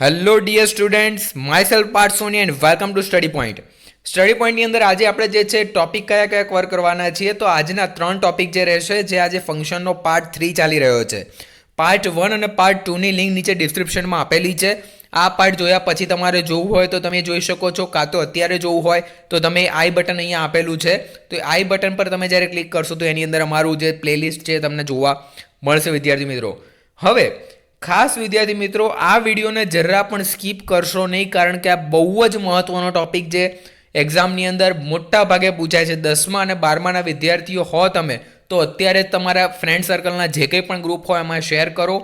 Hello dear students myself Parth Soni and welcome to study point study પોઈન્ટની અંદર આજે આપણે જે છે ટોપિક કયા કયા કવર કરવાના છીએ, તો આજના ત્રણ ટોપિક જે રહેશે, જે આજે ફંક્શનનો પાર્ટ થ્રી ચાલી રહ્યો છે. પાર્ટ વન અને પાર્ટ ટુની લિંક નીચે ડિસ્ક્રિપ્શનમાં આપેલી છે. આ પાર્ટ જોયા પછી તમારે જોવું હોય તો તમે જોઈ શકો છો, કાં તો અત્યારે જોવું હોય તો તમે આઈ બટન અહીંયા આપેલું છે. તો આઈ બટન પર તમે જ્યારે ક્લિક કરશો તો એની અંદર અમારું જે પ્લેલિસ્ટ છે તમને જોવા મળશે, વિદ્યાર્થી મિત્રો. હવે ખાસ વિદ્યાર્થી મિત્રો, આ વિડીયોને જરા પણ સ્કીપ કરશો નહીં, કારણ કે આ બહુ જ મહત્ત્વનો ટોપિક છે. એક્ઝામની અંદર મોટા ભાગે પૂછાય છે, દસમા અને બારમાના વિદ્યાર્થીઓ હો તમે, તો અત્યારે તમારા ફ્રેન્ડ સર્કલના જે કંઈ પણ ગ્રુપ હોય, એમાં શેર કરો.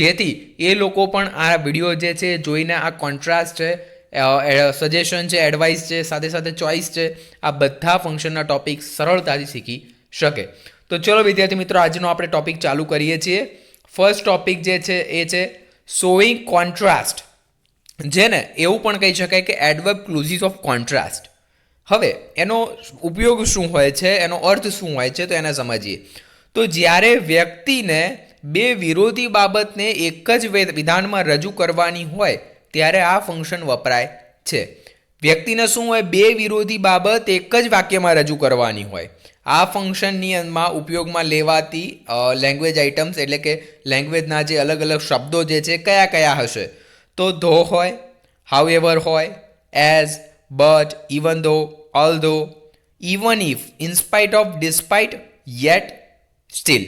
જેથી એ લોકો પણ આ વીડિયો જે છે, જોઈને આ કોન્ટ્રાસ્ટ છે સજેશન છે એડવાઇસ છે, સાથે સાથે ચોઇસ છે, આ બધા ફંક્શનના ટોપિક સરળતાથી શીખી શકે. તો ચલો વિદ્યાર્થી મિત્રો, આજનો આપણે ટોપિક ચાલુ કરીએ છીએ. ફર્સ્ટ ટોપિક જે છે, એ છે સોઈંગ કોન્ટ્રાસ્ટ જેને એવું પણ કહી શકાય કે એડવર્બ ક્લુઝિસ ઓફ કોન્ટ્રાસ્ટ હવે, એનો ઉપયોગ શું હોય છે, એનો અર્થ શું હોય છે, તો એને સમજીએ. તો જ્યારે વ્યક્તિને બે વિરોધી બાબતને એક જ વિધાનમાં રજૂ કરવાની હોય, ત્યારે આ ફંક્શન વપરાય છે. વ્યક્તિને શું હોય, બે વિરોધી બાબત એક જ વાક્યમાં રજૂ કરવાની હોય. આ ફંક્શનની અંદરમાં ઉપયોગમાં લેવાતી લેંગ્વેજ આઇટમ્સ એટલે કે લેંગ્વેજના જે અલગ અલગ શબ્દો જે છે, કયા કયા હશે? તો ધો હોય હાઉ એવર હોય as but even though although even if in spite of despite yet still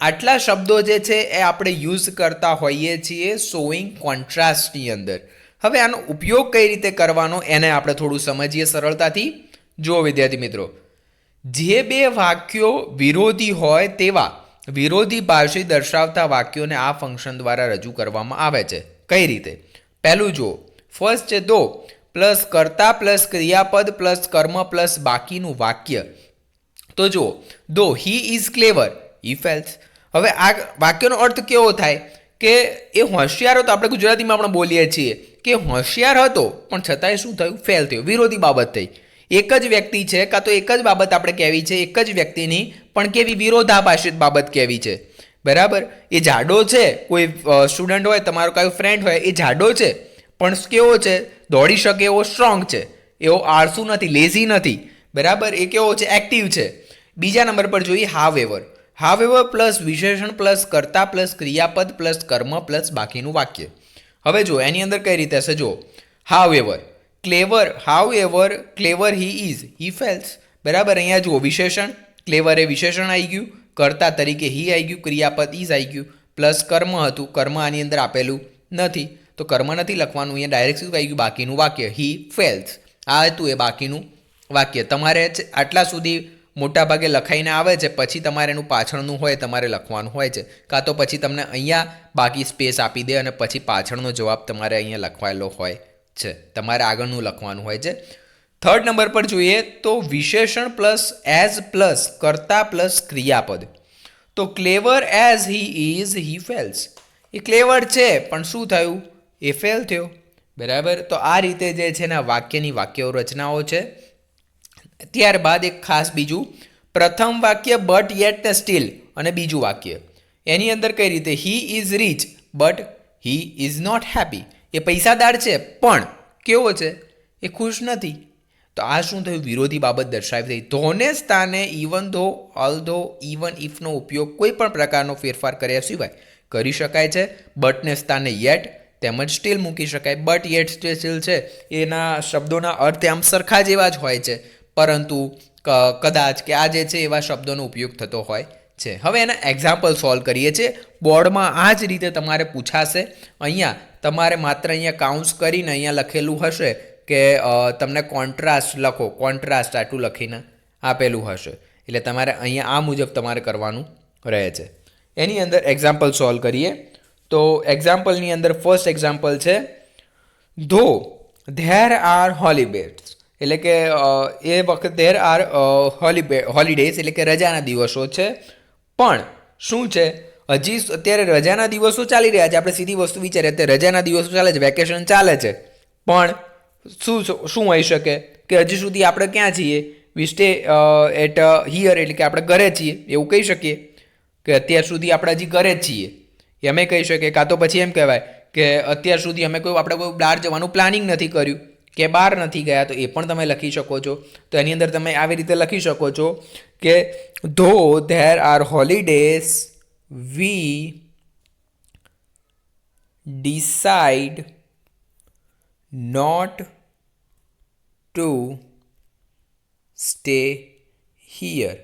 આટલા શબ્દો જે છે, એ આપણે યુઝ કરતા હોઈએ છીએ શોઈંગ કોન્ટ્રાસ્ટની અંદર. હવે આનો ઉપયોગ કઈ રીતે કરવાનો, એને આપણે થોડું સમજીએ સરળતાથી. જુઓ વિદ્યાર્થી મિત્રો જે બે વાક્યો વિરોધી હોય તેવા વિરોધી ભાષી દર્શાવતા વાક્યોને આ ફંક્શન દ્વારા રજૂ કરવામાં આવે છે. કઈ રીતે? પહેલું જુઓ. ફર્સ્ટ છે દો પ્લસ કર્તા પ્લસ ક્રિયાપદ પ્લસ કર્મ પ્લસ બાકીનું વાક્ય. તો જુઓ. દો he is clever he fails હવે આ વાક્યનો અર્થ કેવો થાય? કે એ હોશિયાર હતો. આપણે ગુજરાતીમાં આપણે બોલીએ છીએ કે હોશિયાર હતો, પણ છતાંય શું થયું? ફેલ થયો. વિરોધી બાબત થઈ. એક જ વ્યક્તિ છે કાં તો એક જ બાબત આપણે કહેવી છે, એક જ વ્યક્તિની, પણ કેવી વિરોધાભાષિત બાબત કહેવી છે. બરાબર? એ જાડો છે, કોઈ સ્ટુડન્ટ હોય, તમારો કયો ફ્રેન્ડ હોય, એ જાડો છે, પણ કેવો છે, દોડી શકે એવો સ્ટ્રોંગ છે, એવો આળસુ નથી લેઝી નથી. બરાબર? એ કેવો છે એક્ટિવ છે. બીજા નંબર પર જોઈએ however however plus વિશેષણ પ્લસ કર્તા પ્લસ ક્રિયાપદ પ્લસ કર્મ પ્લસ બાકીનું વાક્ય. હવે જો એની અંદર કઈ રીતે હશે? જો however clever however clever he is he fails બરાબર? અહીંયા જુઓ, વિશેષણ. ક્લેવર એ વિશેષણ આવી ગયું. કર્તા તરીકે હી આવી ગયું. ક્રિયાપદ ઇઝ આવી ગયું. પ્લસ કર્મ હતું. કર્મ આની અંદર આપેલું નથી. તો કર્મ નથી લખવાનું. અહીંયા ડાયરેક્ટ શું આવી ગયું? બાકીનું વાક્ય. હી ફેલ્સ આ હતું એ બાકીનું વાક્ય. તમારે આટલા સુધી મોટા ભાગે લખાઈને આવે છે. પછી તમારે એનું પાછળનું હોય, તમારે લખવાનું હોય છે. કાં તો પછી તમને અહીંયા બાકી સ્પેસ આપી દે અને પછી પાછળનો જવાબ તમારે અહીંયા લખવાયેલો હોય. છે. તમારે આગળનું લખવાનું હોય છે. થર્ડ નંબર પર જોઈએ તો વિશેષણ પ્લસ એઝ પ્લસ કર્તા પ્લસ ક્રિયાપદ. તો clever as he is he fails A clever છે, પણ શું થયું? એ ફેલ થયો. બરાબર? તો આ રીતે જે છે ને વાક્યની વાક્યો રચનાઓ છે. ત્યારબાદ એક ખાસ બીજું. પ્રથમ વાક્ય બટ યેટ ને સ્ટીલ અને બીજું વાક્ય. એની અંદર કઈ રીતે? He is rich but he is not happy એ પૈસાદાર છે, પણ કેવો છે? એ ખુશ નથી. તો આ શું થયું? વિરોધી બાબત દર્શાવી થઈ ધોને સ્થાને even though although even ઇફનો ઉપયોગ કોઈ પણ પ્રકારનો ફેરફાર કર્યા સિવાય કરી શકાય છે. બટને સ્થાને યેટ તેમજ સ્ટીલ મૂકી શકાય. બટ યેટ સ્ટીલ છે, એના શબ્દોના અર્થ આમ સરખા જેવા જ હોય છે. પરંતુ કદાચ કે આ જે છે, એવા શબ્દોનો ઉપયોગ થતો હોય છે. હવે એના એક્ઝામ્પલ સોલ્વ કરીએ છીએ. બોર્ડમાં આ જ રીતે તમારે પૂછાશે. અહીંયા તમારે માત્ર અહીંયા કાઉન્ટ્સ કરીને અહીંયા લખેલું હશે કે તમને કોન્ટ્રાસ્ટ લખો. કોન્ટ્રાસ્ટ આટલું લખીને આપેલું હશે. એટલે તમારે અહીંયા આ મુજબ તમારે કરવાનું રહે છે. એની અંદર એક્ઝામ્પલ સોલ્વ કરીએ. તો એક્ઝામ્પલની અંદર ફર્સ્ટ એક્ઝામ્પલ છે. ધો ધેર આર હોલિડેઝ એટલે કે એ વખત ધેર આર હોલિડે હોલિડેઝ એટલે કે રજાના દિવસો છે. પણ શું છે? હજી અત્યારે રજાના દિવસો ચાલી રહ્યા છે. આપણે સીધી વસ્તુ વિચારીએ, અત્યારે રજાના દિવસો ચાલે છે વેકેશન ચાલે છે. પણ શું શું હોઈ શકે કે હજી સુધી આપણે ક્યાં છીએ? વી સ્ટે એટ હિયર એટલે કે આપણે ઘરે છીએ, એવું કહી શકીએ કે અત્યાર સુધી આપણે હજી ઘરે જ છીએ. એમ કહી શકીએ કાં તો પછી એમ કહેવાય કે અત્યાર સુધી અમે કોઈ, આપણે કોઈ બહાર જવાનું પ્લાનિંગ નથી કર્યું. કે બહાર નથી ગયા, તો એ પણ તમે લખી શકો છો. તો એની અંદર તમે આવી રીતે લખી શકો છો કે though there are holidays we decide not to stay here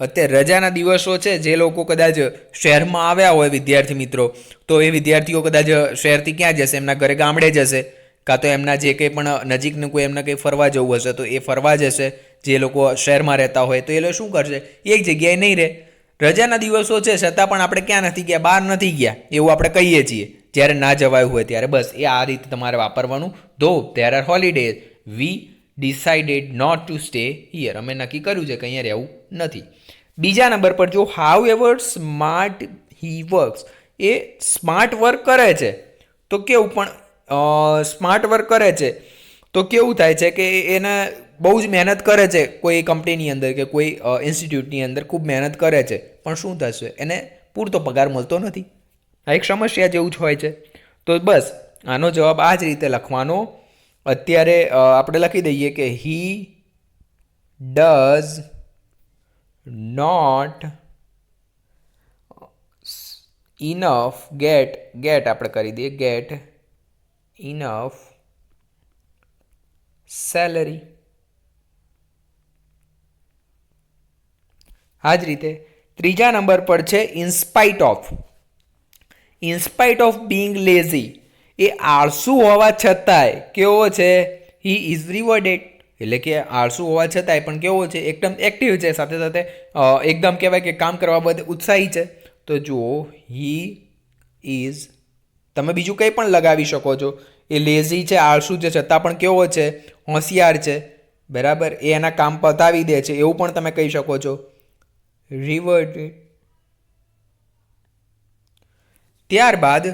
અત્યારે રજાના દિવસો છે, જે લોકો કદાચ શહેરમાં આવ્યા હોય વિદ્યાર્થી મિત્રો, તો એ વિદ્યાર્થીઓ કદાચ શહેરથી ક્યાં જશે? એમના ઘરે ગામડે જશે. કાં તો એમના જે કંઈ પણ નજીકનું કોઈ એમને કંઈ ફરવા જવું હશે, તો એ ફરવા જશે, જે લોકો શહેરમાં રહેતા હોય, તો એ લોકો શું કરશે? એક જગ્યાએ નહીં રહે. રજાના દિવસો છે, છતાં પણ આપણે ક્યાં નથી ગયા? બહાર નથી ગયા, એવું આપણે કહીએ છીએ. જ્યારે ના જવાયું હોય ત્યારે. બસ, એ આ રીતે તમારે વાપરવાનું. Though there are holidays we decided not to stay here અમે નક્કી કર્યું છે કે અહીંયા રહેવું નથી. બીજા નંબર પર જો however smart he works એ સ્માર્ટ વર્ક કરે છે. તો કેવું પણ સ્માર્ટ વર્ક કરે છે. તો કેવું થાય છે કે એને બહુ જ મહેનત કરે છે કોઈ કંપનીની અંદર કે કોઈ ઇન્સ્ટિટ્યૂટની અંદર ખૂબ મહેનત કરે છે. પણ શું થશે? એને પૂરતો પગાર મળતો નથી. આ એક સમસ્યા જેવું જ હોય છે. તો બસ, આનો જવાબ આ જ રીતે લખવાનો. અત્યારે આપણે લખી દઈએ કે he does not enough get get આપણે કરી દઈએ ગેટ ઇનફ salary. આ જ રીતે ત્રીજા નંબર પર છે in spite of in spite of being lazy એ આળસુ હોવા છતાંય કેવો છે? હી ઇઝ રિવોર્ડેડ એટલે કે આળસુ હોવા છતાંય પણ કેવો છે? એકદમ એક્ટિવ છે. સાથે સાથે એકદમ કહેવાય કે કામ કરવા બધે ઉત્સાહી છે. તો જુઓ હી ઇઝ તમે બીજું કંઈ પણ લગાવી શકો છો. એ લેઝી છે, આળસુ છે, છતાં પણ કેવો છે? હોશિયાર છે. બરાબર? એ એના કામ પતાવી દે છે, એવું પણ તમે કહી શકો છો. રિવર્ટ ત્યારબાદ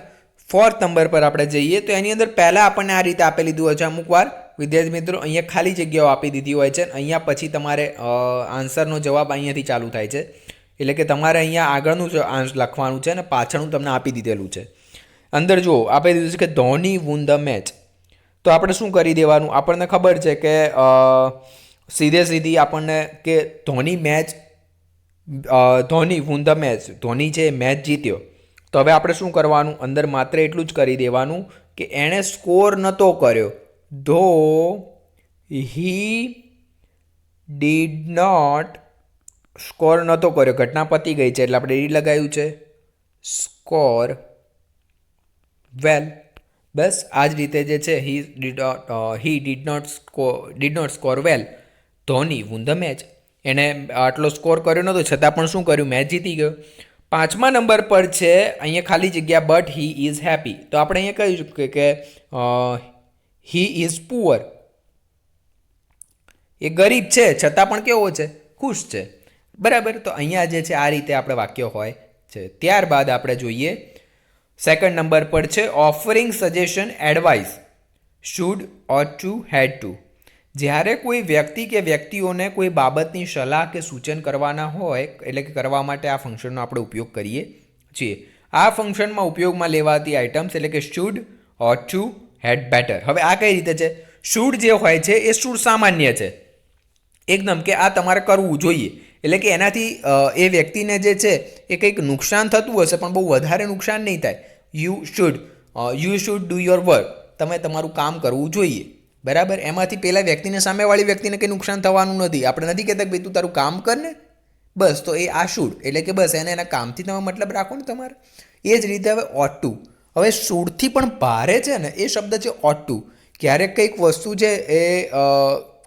ફોર્થ નંબર પર આપણે જઈએ તો એની અંદર પહેલાં આપણને આ રીતે આપી લીધું હોય છે અમુક વાર. વિદ્યાર્થી મિત્રો, અહીંયા ખાલી જગ્યાઓ આપી દીધી હોય છે. અહીંયા પછી તમારે આન્સરનો જવાબ અહીંયાથી ચાલુ થાય છે. એટલે કે તમારે અહીંયા આગળનું લખવાનું છે અને પાછળનું તમને આપી દીધેલું છે. અંદર જુઓ આપણે દીધું છે કે ધોની વુન ધ મેચ તો આપણે શું કરી દેવાનું? આપણને ખબર છે કે સીધે સીધી આપણને કે Dhoni match Dhoni won the match Dhoni છે મેચ જીત્યો. તો હવે આપણે શું કરવાનું? અંદર માત્ર એટલું જ કરી દેવાનું કે એણે સ્કોર નહોતો કર્યો. ધો, હી ડીડ નોટ સ્કોર નહોતો કર્યો. ઘટના પતી ગઈ છે એટલે આપણે ડી લગાવ્યું છે. સ્કોર વેલ બસ આ જ રીતે જે છે he did he did not score did not score well Dhoni won the match એણે આટલો સ્કોર કર્યો નહોતો છતાં પણ શું કર્યું? મેચ જીતી ગયો. પાંચમા નંબર પર છે, અહીંયા ખાલી જગ્યા બટ હી ઇઝ હેપી તો આપણે અહીંયા કહી શકીએ કે હી ઇઝ પુઅર એ ગરીબ છે, છતાં પણ કેવો છે? ખુશ છે. બરાબર? તો અહીંયા જે છે, આ રીતે આપણે વાક્ય હોય છે. ત્યારબાદ આપણે જોઈએ સેકન્ડ નંબર પર છે offering suggestion advice should ought to had to જ્યારે કોઈ વ્યક્તિ કે વ્યક્તિઓને કોઈ બાબતની સલાહ કે સૂચન કરવાના હોય, એટલે કે કરવા માટે આ ફંક્શનનો આપણે ઉપયોગ કરીએ છીએ. આ ફંક્શનમાં ઉપયોગમાં લેવાતી આઇટમ્સ એટલે કે should ought to had better હવે આ કઈ રીતે છે? શુડ જે હોય છે, એ શુડ સામાન્ય છે. એકદમ કે આ તમારે કરવું જોઈએ. એટલે કે એનાથી એ વ્યક્તિને જે છે, એ કંઈક નુકસાન થતું હશે, પણ બહુ વધારે નુકસાન નહીં થાય. You should you should do your work તમે તમારું કામ કરવું જોઈએ. બરાબર? એમાંથી પહેલાં વ્યક્તિને, સામેવાળી વ્યક્તિને કંઈ નુકસાન થવાનું નથી. આપણે નથી કહેતા કે ભાઈ તું તારું કામ કર ને. બસ, તો એ આ શુડ એટલે કે બસ, એને એના કામથી તમે મતલબ રાખો ને તમારે. એ જ રીતે હવે ઓટ ટુ હવે શુડથી પણ ભારે છે ને, એ શબ્દ છે ઓટ ટુ ક્યારેક કંઈક વસ્તુ છે એ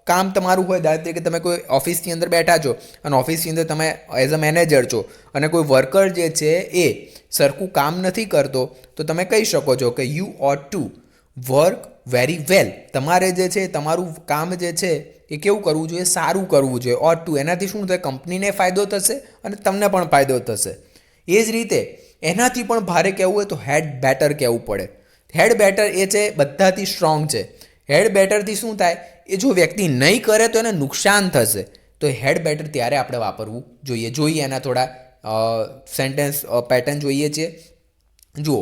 કામ તમારું હોય દાખલા તરીકે તમે કોઈ ઓફિસની અંદર બેઠા છો અને ઓફિસની અંદર તમે એઝ અ મેનેજર છો અને કોઈ વર્કર જે છે એ સરખું કામ નથી કરતો, તો તમે કહી શકો છો કે you ought to work very well તમારે જે છે, તમારું કામ જે છે એ કેવું કરવું જોઈએ? સારું કરવું જોઈએ. ઓટ ટુ એનાથી શું થાય? કંપનીને ફાયદો થશે અને તમને પણ ફાયદો થશે. એ જ રીતે એનાથી પણ ભારે કહેવું હોય તો હેડ બેટર કહેવું પડે. હેડ બેટર એ છે, બધાથી સ્ટ્રોંગ છે. હેડ બેટરથી શું થાય? એ જો વ્યક્તિ નહીં કરે તો એને નુકસાન થશે. તો હેડ બેટર ત્યારે આપણે વાપરવું જોઈએ. જોઈએ એના થોડા સેન્ટેન્સ પેટર્ન જોઈએ છીએ જુઓ.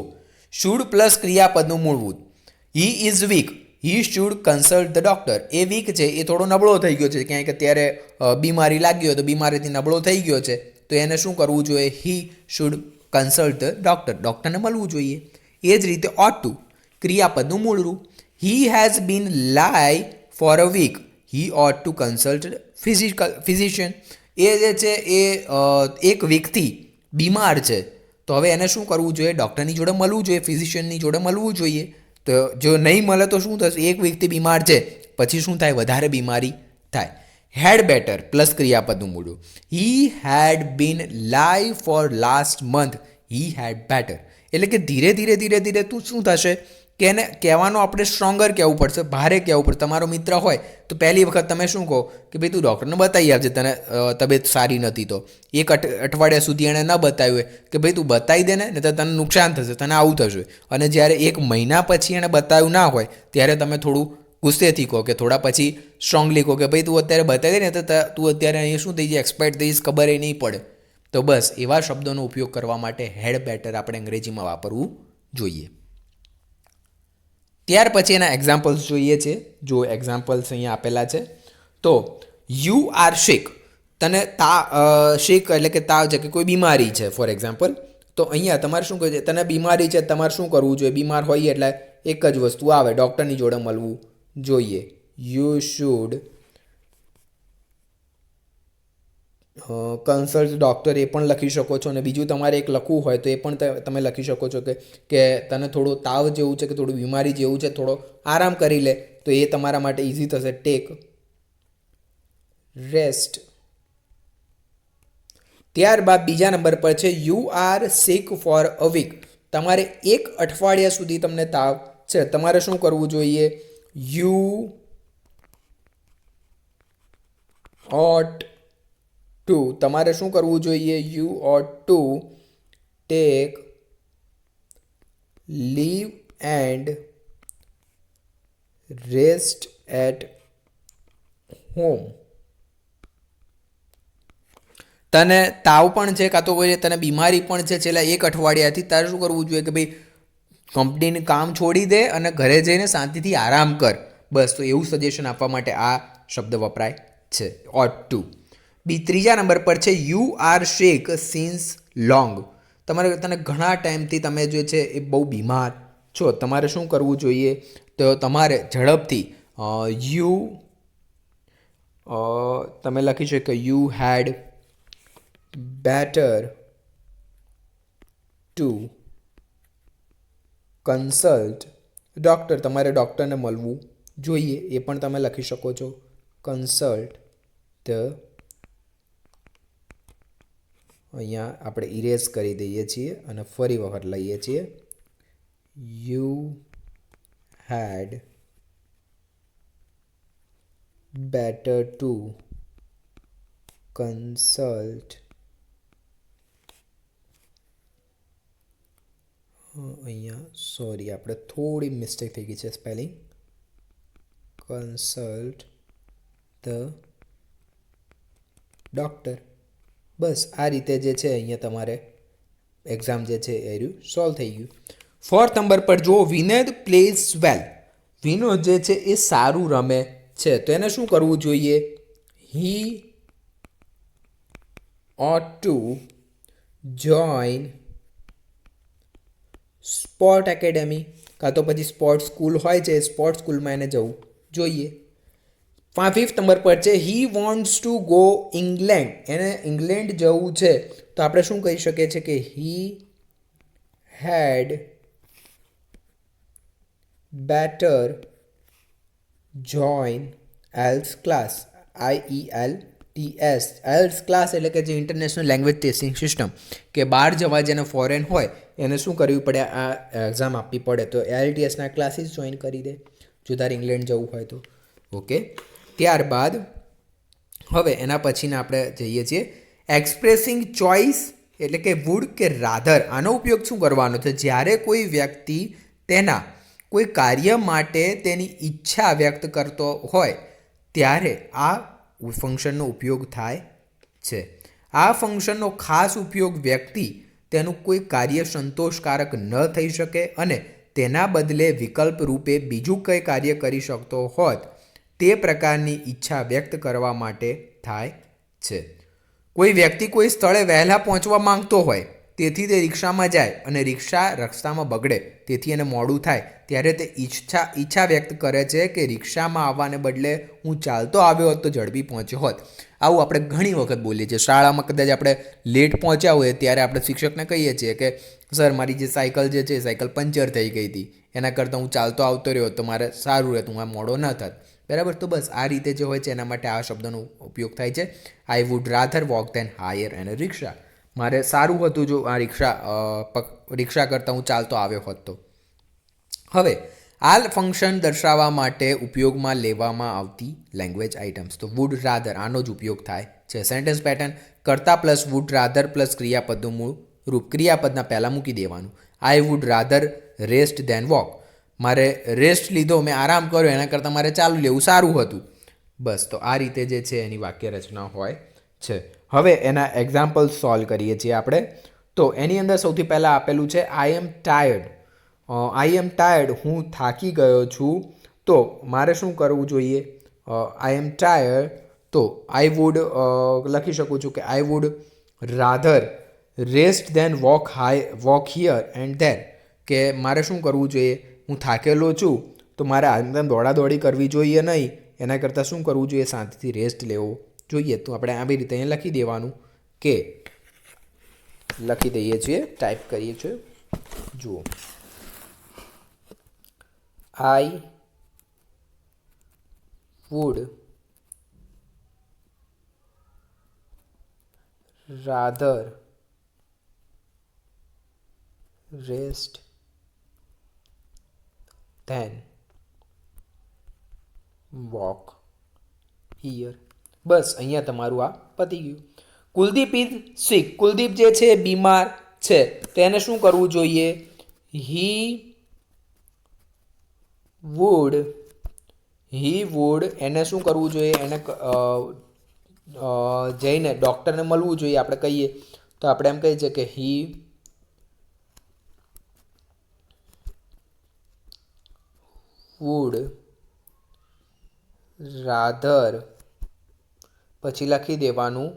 શુડ પ્લસ ક્રિયાપદનું મૂળભૂત he is weak he should consult the doctor A weak છે. એ થોડો નબળો થઈ ગયો છે. ક્યાંક અત્યારે બીમારી લાગી હોય તો બીમારીથી નબળો થઈ ગયો છે. તો એને શું કરવું જોઈએ? He should consult the doctor ડૉક્ટરને મળવું જોઈએ. એ જ રીતે ઓટ two ક્રિયાપદનું મૂળરૂપ he has been lie for a week he ought to consult physical physician એ જે છે, એ એક વીકથી બીમાર છે, તો હવે એને શું કરવું જોઈએ? ડૉક્ટરની જોડે મળવું જોઈએ ફિઝિશિયનની જોડે મળવું જોઈએ. તો જો નહીં મળે તો શું થશે? એક વ્યક્તિ બીમાર છે, પછી શું થાય? વધારે બીમારી થાય. હેડ બેટર પ્લસ ક્રિયાપદનું Mulu. He had been lie for last month he had better એટલે કે ધીરે ધીરે ધીરે ધીરે તું શું થશે? કે એને કહેવાનું આપણે સ્ટ્રોંગર કહેવું પડશે, ભારે કહેવું પડશે. તમારો મિત્ર હોય તો પહેલી વખત તમે શું કહો કે ભાઈ તું ડૉક્ટરને બતાવી આપજે, તને તબિયત સારી નથી તો. એક અઠ, અઠવાડિયા સુધી એણે ન બતાવ્યું હોય કે ભાઈ તું બતાવી દે ને તો તને નુકસાન થશે, તને આવું થશે. અને જ્યારે એક મહિના પછી એણે બતાવ્યું ના હોય, ત્યારે તમે થોડું ગુસ્સેથી કહો કે થોડા પછી સ્ટ્રોંગલી કહો કે ભાઈ તું અત્યારે બતાવી દે ને તો, તું અત્યારે અહીં શું થઈ જાય એક્સપર્ટ થઈશ, ખબર એ નહીં પડે. તો બસ, એવા શબ્દોનો ઉપયોગ કરવા માટે હેડ બેટર આપણે અંગ્રેજીમાં વાપરવું જોઈએ. ત્યાર પછી એના એક્ઝામ્પલ્સ જોઈએ છે. જો એક્ઝામ્પલ્સ અહીંયા આપેલા છે. તો યુ આર શેક તને તા શેક એટલે કે તાવ છે કે કોઈ બીમારી છે ફોર એક્ઝામ્પલ તો અહીંયા તમારે શું કહે છે તને બીમારી છે, તમારે શું કરવું જોઈએ? બીમાર હોય એટલે એક જ વસ્તુ આવે ડૉક્ટરની જોડે મળવું જોઈએ. યુ શુડ કન્સલ્ટ ડૉક્ટર એ પણ લખી શકો છો અને બીજું તમારે એક લખવું હોય તો એ પણ તમે લખી શકો છો કે કે તને થોડો તાવ જેવું છે કે થોડું બીમારી જેવું છે, થોડો આરામ કરી લે, તો એ તમારા માટે ઇઝી થશે. ટેક રેસ્ટ ત્યારબાદ બીજા નંબર પર છે you are sick for a week તમારે એક અઠવાડિયા સુધી તમને તાવ છે. તમારે શું કરવું જોઈએ? યુ ઓટ ટુ તમારે શું કરવું જોઈએ? You ought to take leave and rest at home તને તાવ પણ છે કાં તો કોઈ તને બીમારી પણ છે છેલ્લા એક અઠવાડિયાથી. તારે શું કરવું જોઈએ કે ભાઈ કંપનીનું કામ છોડી દે અને ઘરે જઈને શાંતિથી આરામ કર. બસ, તો એવું સજેશન આપવા માટે આ શબ્દ વપરાય છે. ઓટ ટુ બી ત્રીજા નંબર પર છે you are sick since long તમારે તને ઘણા ટાઈમથી તમે જે છે એ બહુ બીમાર છો. તમારે શું કરવું જોઈએ? તો તમારે ઝડપથી યુ તમે લખી શકો you had better to consult doctor તમારે ડૉક્ટરને મળવું જોઈએ, એ પણ તમે લખી શકો છો. કન્સલ્ટ ધ અહીંયા આપણે ઇરેઝ કરી દઈએ છીએ અને ફરી વખત લઈએ છીએ. You had better to consult અહીંયા સોરી આપણે થોડી મિસ્ટેક થઈ ગઈ છે સ્પેલિંગ કન્સલ્ટ ધ ડૉક્ટર બસ આ રીતે જે છે અહીંયા તમારે એક્ઝામ જે છે એ રહ્યું સોલ્વ થઈ ગયું. ફોર્થ નંબર પર જો વિનોદ પ્લેઝ વેલ વિનોદ જે છે એ સારું રમે છે. તો એને શું કરવું જોઈએ? He ought to join sport academy કાં તો પછી સ્પોર્ટ સ્કૂલ હોય છે સ્પોર્ટ સ્કૂલમાં એને જવું જોઈએ. ફિફ્થ નંબર પર છે he wants to go England એને ઇંગ્લેન્ડ જવું છે. તો આપણે શું કહી શકીએ છીએ કે he had better join IELTS class I E L T S IELTS class એટલે કે જે ઇન્ટરનેશનલ લેંગ્વેજ ટેસ્ટિંગ સિસ્ટમ કે બહાર જવા જેને ફોરેન હોય, એને શું કરવું પડે? આ એક્ઝામ આપવી પડે. તો એલટીએસના ક્લાસીસ જોઈન કરી દે. જો તારે ઇંગ્લેન્ડ જવું હોય તો. ઓકે ત્યારબાદ હવે એના પછીના આપણે જઈએ છીએ. એક્સપ્રેસિંગ ચોઇસ એટલે કે વુડ કે રાધર આનો ઉપયોગ શું કરવાનો છે? જ્યારે કોઈ વ્યક્તિ તેના કોઈ કાર્ય માટે તેની ઈચ્છા વ્યક્ત કરતો હોય, ત્યારે આ ફંક્શનનો ઉપયોગ થાય છે. આ ફંક્શનનો ખાસ ઉપયોગ વ્યક્તિ તેનું કોઈ કાર્ય સંતોષકારક ન થઈ શકે અને તેના બદલે વિકલ્પ રૂપે બીજું કંઈ કાર્ય કરી શકતો હોત તે પ્રકારની ઈચ્છા વ્યક્ત કરવા માટે થાય છે. કોઈ વ્યક્તિ કોઈ સ્થળે વહેલા પહોંચવા માંગતો હોય, તેથી તે રિક્ષામાં જાય અને રિક્ષા રસ્તામાં બગડે, તેથી એને મોડું થાય. ત્યારે તે ઈચ્છા ઈચ્છા વ્યક્ત કરે છે કે રિક્ષામાં આવવાને બદલે હું ચાલતો આવ્યો હોત તો ઝડપી પહોંચ્યો હોત. આવું આપણે ઘણી વખત બોલીએ છીએ. શાળામાં કદાચ આપણે લેટ પહોંચ્યા હોઈએ ત્યારે આપણે શિક્ષકને કહીએ છીએ કે, સર, મારી જે સાયકલ જે છે સાયકલ પંચર થઈ ગઈ હતી. એના કરતાં હું ચાલતો આવતો રહ્યો તો મારે સારું રહેતું, હું મોડો ન થાત. બરાબર? તો બસ આ રીતે જે હોય છે, એના માટે આ શબ્દનો ઉપયોગ થાય છે. I would rather walk than hire and rickshaw મારે સારું હતું જો આ રિક્ષા રિક્ષા કરતાં હું ચાલતો આવ્યો હોત તો. હવે આ ફંક્શન દર્શાવવા માટે ઉપયોગમાં લેવામાં આવતી લેંગ્વેજ આઇટમ્સ તો વુડ રાધર આનો જ ઉપયોગ થાય છે. સેન્ટેન્સ પેટર્ન કરતા પ્લસ વુડ રાધર પ્લસ ક્રિયાપદનું મૂળ રૂપ, ક્રિયાપદના પહેલાં મૂકી દેવાનું. I would rather rest than walk મારે રેસ્ટ લીધો, મેં આરામ કર્યો, એના કરતાં મારે ચાલુ લેવું, સારું હતું. બસ, તો આ રીતે જે છે એની વાક્ય રચના હોય છે. હવે એના એક્ઝામ્પલ સોલ્વ કરીએ છીએ આપણે. તો એની અંદર સૌથી પહેલાં આપેલું છે આઈ એમ ટાયર્ડ આઈ એમ ટાયર્ડ હું થાકી ગયો છું. તો મારે શું કરવું જોઈએ? આઈ એમ ટાયર્ડ તો આઈ વુડ લખી શકું છું કે I would rather rest than walk I walk here and there કે મારે શું કરવું જોઈએ? હું થાકેલો છું, તો મારે અંદર દોડાદોડી કરવી જોઈએ નહીં. એના કરતાં શું કરવું જોઈએ? શાંતિથી રેસ્ટ લેવો જોઈએ. તો આપણે આવી રીતે અહીંયા લખી દેવાનું કે લખી દઈએ છીએ ટાઈપ કરીએ છીએ. જુઓ. I would rather rest than walk here બસ, અહીંયા તમારું આ પતી ગયું. કુલદીપ ઇઝ સિક કુલદીપ જે છે, બીમાર છે. તેને શું કરવું જોઈએ? હી વુડ હી વુડ એને શું કરવું જોઈએ? એને જઈને ડૉક્ટરને મળવું જોઈએ, આપણે કહીએ. તો આપણે એમ કહીએ છીએ કે હી વુડ રાધર પછી લખી દેવાનું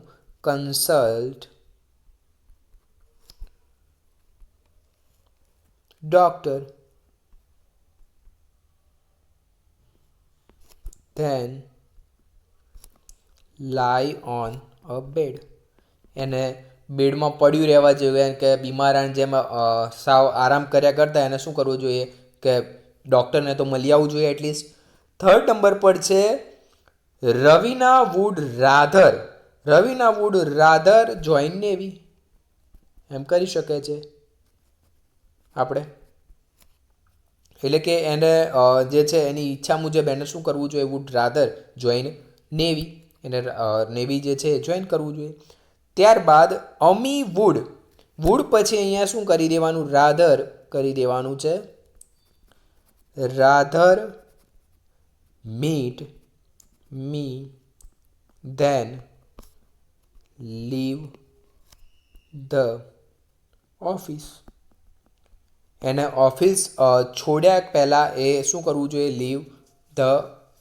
consult doctor than lie on a bed એને બેડમાં પડ્યું રહેવા જોઈએ કે બીમારાને જેમ સાવ આરામ કર્યા કરતાં એને શું કરવું જોઈએ કે ડૉક્ટરને તો મળી આવવું જોઈએ એટલીસ્ટ. થર્ડ નંબર પર છે Raveena would rather. Raveena would rather join navy એમ કરી શકે છે. આપણે. એટલે કે એને જે છે એની ઈચ્છા મુજબ એને શું કરવું જોઈએ? વુડ રાધર જોઈન નેવી એને નેવી જે છે જોઈન કરવું જોઈએ. ત્યારબાદ અમી વુડ વુડ પછી અહીંયા શું કરી દેવાનું? રાધર કરી દેવાનું છે. Rather meet me than leave the office એને ઓફિસ છોડ્યા પહેલાં એ શું કરવું જોઈએ? લીવ ધ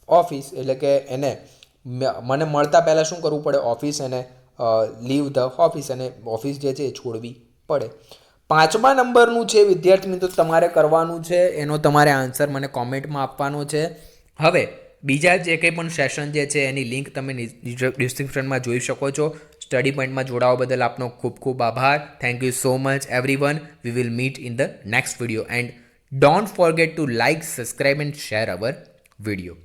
ઓફિસ એટલે કે એને મને મળતા પહેલાં શું કરવું પડે? ઓફિસ એને લીવ ધ ઓફિસ અને ઓફિસ જે છે એ છોડવી પડે. પાંચમા નંબરનું છે, વિદ્યાર્થી મિત્રો, તમારે કરવાનું છે, એનો તમારે આન્સર મને કોમેન્ટમાં આપવાનો છે. હવે, બીજા જે કંઈ પણ સેશન જે છે, એની લિંક તમે ડિસ્ક્રિપ્શનમાં જોઈ શકો છો. સ્ટડી પોઈન્ટમાં જોડાવા બદલ આપનો ખૂબ ખૂબ આભાર. Thank you so much everyone we will meet in the next video and don't forget to like subscribe and share our video